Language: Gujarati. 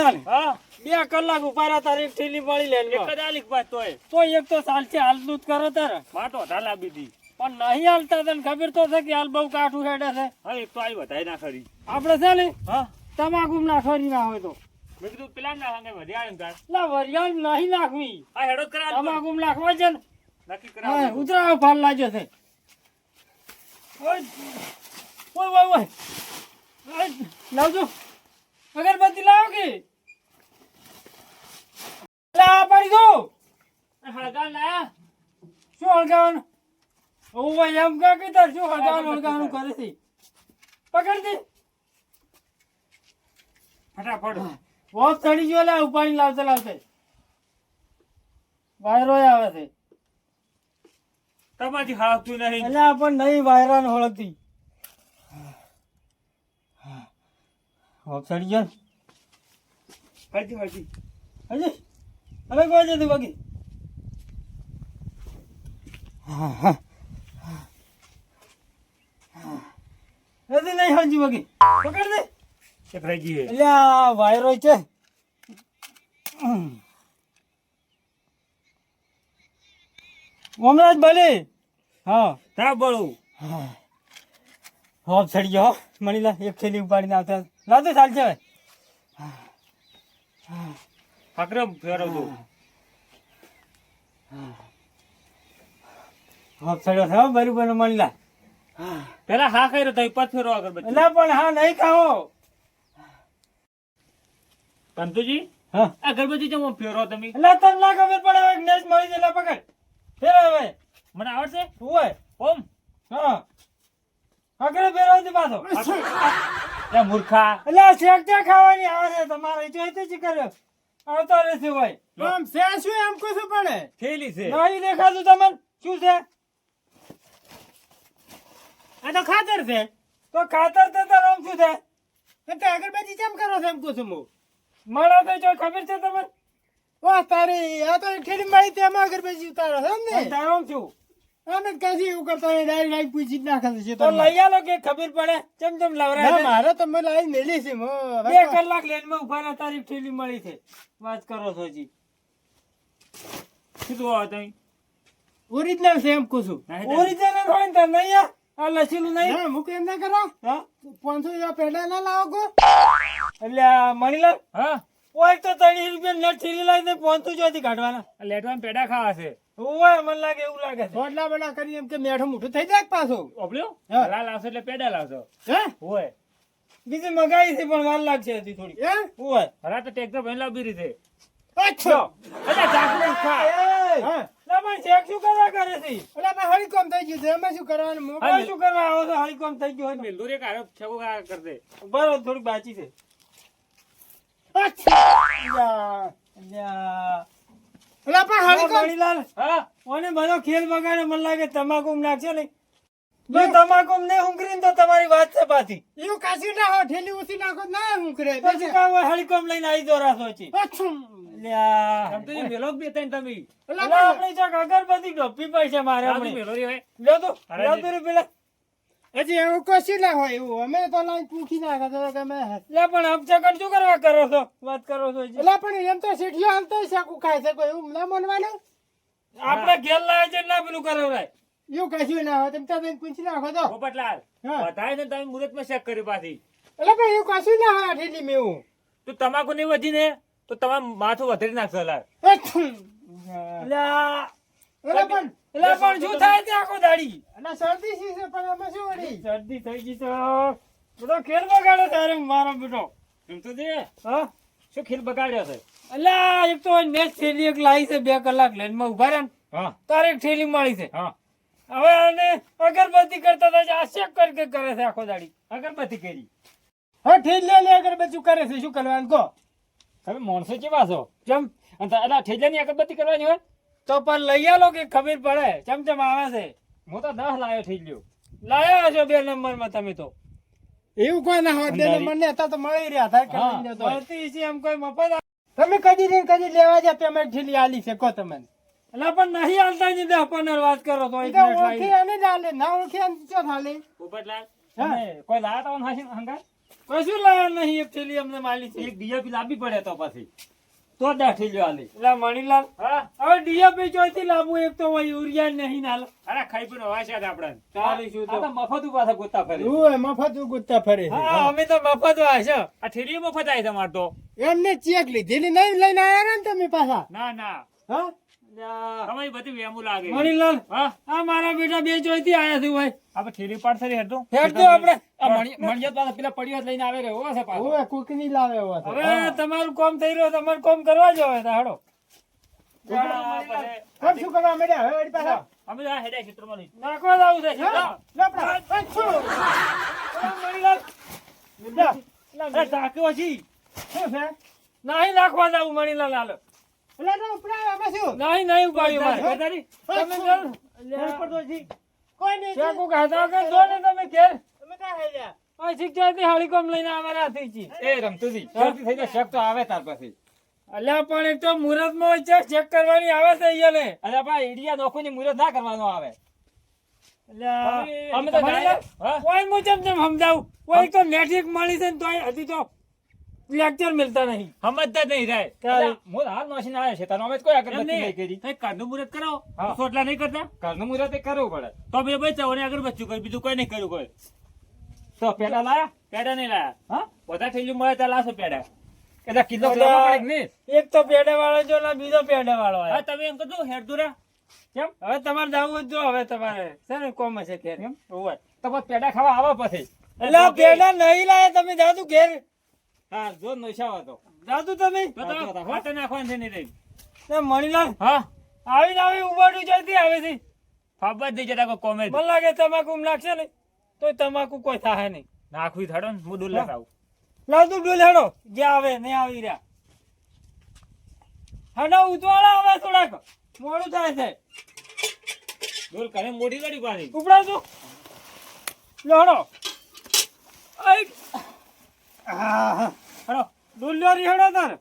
હા. બે કલાક ઊભા રહ્યા તારે એક થેલી મળી લે એક જ આલીક ભાઈ તોય. તો એક તો ચાલશે હાલતું જ કરો તારે. માટો ઢાલા બીધી પણ નહીં હાલતા તને ખબર તો છે કે હાલ બહુ કાઠું હેડે છે. હા એક તો આવી વધારે ના ખરી. આપણે છે ને હા. તમાકુ નાખવાની ના હોય તો. મેં કીધું પેલા ના હાંગે એમ ના વરિયાળ નહીં નાખવી. આ હેડો કરા તમાકુ નાખવા છે ને. નક્કી હા કરાવ ઉતરાવ ફાલ લાગ્યો છે. ઓય ઓય ઓય. ઓય, લાવજો. અગરબત્તી લાવો કે? લા પાડી દો હળગા લાયા. શું હળગાવાનું ઓય એમ કા કે તાર શું હળગાવાનું હળગાવાનું કરે છે પકડ. દે. ફટાફટ. વોક ચડી ગયો લે ઉપાડી લાવતે લાવતે વાયરો આવે છે. તમારી હાલતું નહીં. એટલે આપણ નહીં વાયરાને ઓળખતી વોક ચડી ગયો ને. હજી હજી. હજી? હવે કોઈ જતી બાકી નથી નહીં હજી બાકી પકડ દે. રહી ગઈ એટલે આ વાયરો છે. હમણાં જ ભલે હા. તા બળું. હોપ ચડી ગયો મળી લે એક થેલી ઉપાડીને આવતા. લાવતો ચાલશે હવે. હા. ફેરવજો હોપ ચડ્યો છે હો, બરોબર મળી લા. પેલા હા કર્યો તો પદ ફેરવો અગરબત્તી એટલે પણ હા નહીં ખાઓ કંતુજી હા. અગરબત્તી ચમ ફેરવો તમે? એટલે તને ના ખબર પડે હવે નેસ મળી જાય લા પકડ. ફેર હવે. મને આવડશે? હોય. ઓમ. હા. આગળ ફેરવતી પાછો. એ મૂર્ખા. એટલે શેક ખાવાની આવે છે? તમારે જોઈતે જ કર્યો? આવતો રહેશે ભાઈ. આમ છે શું એમ કહો છો પણ? થેલી છે. નહીં દેખાતું તમને? શું છે? આ તો ખાતર છે. તો ખાતર તો તાર આમ શું છે? એટલે અગરબત્તી કેમ કરો છો એમ કહું છું હું? મારા તો જો ખબર છે તમને? વાહ તારી આ તો ઠેલી મળી તેમાં અગરબત્તી ઉતારો છે ને? તારો છું શું? અમે કાજી એવું કરતા હોય ડાયરેક્ટ ડાયરેક્ટ પૂછી જ નાખે છે તો લઈ આલો કે ખબર પડે? ચમ ચમ ના મારે તો મને લાઈન મેલી છે મો બે કલાક લેનમાં ઊભા રહ્યા તારી ઠેલી મળી છે. વાત કરો છો જી. કીધું આ તઈ ઓરિજિનલ છે એમ કહું છું. ઓરિજિનલ હોય ને તો નહીં આ લસીલું નહીં? હા મૂક એમ ના કરો. હા? પાંચસો રૂપિયા પેડા ના લાવો કો. એટલે આ મણીલાલ હા. ઓય તો ત્રણ રૂપિયા નટ ઠેલી લાવીને પાંચસો જોથી કાઢવાના. લેટવાન પેડા ખાવા છે. ઓય મને લાગે એવું લાગે છે. રોટલા બડા કરી એમ કે મેઠો મોટું થઈ જાય પાછો? ઓબલ્યો હા. લાલ આવશે એટલે પેડા લાવશો. હે? ઓય બીજી મગાઈ છે પણ વાર લાગશે હજી થોડી હે? ઓય હરા તો ટેક્ટર ભઈ લાવી રીતે. અચ્છો. અરે ચાકુ ખા! હા. પણ શેક શું કરવા કરે છે? એટલે આપણે હળી કોમ થઈ ગયું છે. અમે શું કરવાનું? મો શું કરવા આવો છો? હાળી કોમ થઈ ગયું હોય ને? મેલદુર એક આરોપ કા કર દે બરો થોડી બાચી છે. અચ્છા. એટલે આપણે હળી મણીલાલ, હા? ઓને બધો ખેલ બગાડે મને લાગે તમાકુ નાખશે ને જો તમાકુ ને ઊંઘરી તો તમારી વાત છે પાછી. એવું કાશી ના હો ઠેલી ઉસી નાખો ના હું પછી કામ હોય લઈને આવી દો રાસો છે અગરબત્તી ડોપી પૈસા મારે મેલો રે તો તો પેલા. હજી એવું કશું ના હોય એવું. અમે તો લાઈન પૂછી નાખે તો કે પણ અપચકન શું કરવા કરો છો? વાત કરો છો? એટલે પણ એમ તો શેઠિયો હાલતો શાકું ખાય છે કોઈ એવું ના માનવાનું? આપણે ઘેર લાવે છે ના પેલું કરાવરાય. એવું કશું ના હોય. તમે તો બેન પૂછી નાખો તો. પોપટલાલ હા. બધાય ને તમે મુહૂર્તમાં ચેક કર્યું પાછી. એટલે પણ એવું કશું ના હોય ઠેલી મેં એવું. તું તમાકુ નહીં વધી ને તો તમારું માથું વધારી નાખશો લાલ. એટલે પણ એટલે પણ શું થાય છે આખો દાડી? અને શરદી શી છે પણ અમે શું વળી? શરદી થઈ ગઈ તો બધો ખેલ બગાડ્યો તારે મારો બેટો. એમ તો દે હા? શું ખેલ બગાડ્યો છે? અલ્યા એક તો મેચ થેલી એક લાવી છે બે કલાક લાઈનમાં ઊભા રહ્યા હા. તારે એક થેલી મળી છે. હા. હવે આને અગરબત્તી કરતા હતા આ શેક કરી કરે છે આખો દાડી. અગરબત્તી કરી. હા ઠીક લે લે અગરબત્તી કરે છે. શું કરવાનું? કહો. તમે માણસો કેવા છો? કેમ અને તા- એટલે અગરબત્તી કરવાની હોય? તો પણ લઈ આલો કે ખબર પડે? ચમ ચમ આવે છે? હું તો દસ લાયો થઈ ગયો. લાયા છો બે નંબરમાં તમે તો. એવું કોઈ ના હોય બે નંબર ને હતા તો મળી રહ્યા થાય કે. મળતી છે એમ કોઈ મફત તમે કદી ને કદી લેવા જાય પેમેન્ટ ઠેલી આલી શકો તમે. એટલે પણ નહીં હાલતા ની દસ પંદર વાત કરો તો ઓળખી અને જ હાલે ના ઓળખી અને ચો હાલે. પોપટલાલ કોઈ લાયા તો હંગાર કશું લાયા નહીં એક થેલી અમને માલી છે. એક ડીએપી લાવવી પડે તો પછી. તો દાઠી લ્યો આલી એટલે મણીલાલ હા? હવે ડીએપી ચોથી લાવવું એક તો હોય યુરિયા નહીં નાલ અરે ખાઈ પણ હોય છે આપડે. ચાલીશું શું તો તો મફત ઉપાસા ગોતા ફરે હું મફત ગોતા ફરે હા અમે તો મફત હોય છે. આ ઠેરી મફત આવી તમાર તો. એમને ચેક લીધેલી નહીં લઈને આયા ને તમે પાછા. ના ના. હા? બધી વેમું લાગે. મણીલાલ હા? મારા બેટા બે ચોથી આયા છે ભાઈ. આપણે ઠેલી પાડશે રે હેડતો હેડ આપણે મણિયત પાસે પેલા પડીઓ લઈને આવે રે હોવા છે પાછો. ઓવે કુકની લાવે એવો હવે તમારું કામ થઈ રહ્યું તમારું કામ કરવા જો હવે હાડો. કોણ શું કરવા માંડ્યા? હવે વળી પાછા? અમે આ હેડે ક્ષેત્રમાં લઈ. નાખવા જાવ છે? લપડા. હા, મણીલાલ. જા. અરે ટાંક્યો છી શું છે? નહીં નાખવા જ મણીલાલ હાલો. એટલે તો. નહીં નહીં ઉપાડ્યું મારે કદારી તમે જાઓ. હેડ પડતો જી. કોઈ નહીં. છે કો કહેતા કે જો ને તમે ઘેર તમે ક્યાં ખાઈ રહ્યા? આ તે હાળી કોમ લઈને આવેલા હતી છી એ રમતુજી જલ્દી થઈ જાય શક તો આવે તાર પાસે અલ્યા પણ એક તો મુહૂર્તમાં છે ચેક કરવાની આવે છે અહીંયા અરે આપણા ઈડિયા નોખુની મુરત ના કરવાનો આવે અલ્યા અમે તો હા? કોઈ મુજબ જેમ સમજાવું કોઈ તો મેટ્રિક મળી છે ને તોય હજી તો લેક્ચર મિલતા નહીં. સમજતા નહીં ચાલ. હું હાલ નોશીને આવ્યો છે તારો અમે કોઈ અગરબત્તી નહીં કરી. કઈ ઘરનું મુહૂર્ત કરો. સોટલા નહીં કરતા? ઘરનું મુહૂર્ત કરવું પડે. તો બે ભાઈ ચવને અગરબત્તી કરી બીજું કોઈ નહીં કર્યું કોઈ. તો પેડા લાયા? પેડા નહીં લાયા. હા? બધા થેલીઓ મળે ત્યાં લાવશો પેડા. કદાચ કિલો? એક તો પેડા વાળો જો ને બીજો પેડા વાળો હા તમે એમ કીધું હેડ દુરા કેમ? હવે તમારે જવું જો હવે તમારે છે ને કોમ છે કેમ? હોવે. તો પેડા ખાવા આવો પછી. એટલે પેડા નહીં લાયા તમે જાતું ઘેર. હા જો નશાવો હતો દાદુ તમે? તો તો વાટે નાખવાનું છે નહીં તે મણીલાલ હા? આવીને આવી ઉબાડું જતી આવે છે? ફાબત નહીં જતા કોમે મને લાગે તમાકુ નાખશે ને તો તમાકુ કોઈ થાય નહીં. નાખવી થડો ને હું દૂર લગાવું લાવ તું ડોલ હેડો જે આવે ને આવી રહ્યા. હડો ઉતવાળા આવે થોડાક. મોડું થાય છે. દૂર કરે મોટી ગાડી પાણી ઉપડા તું લો હડો હડો ડોલ્યો તાર.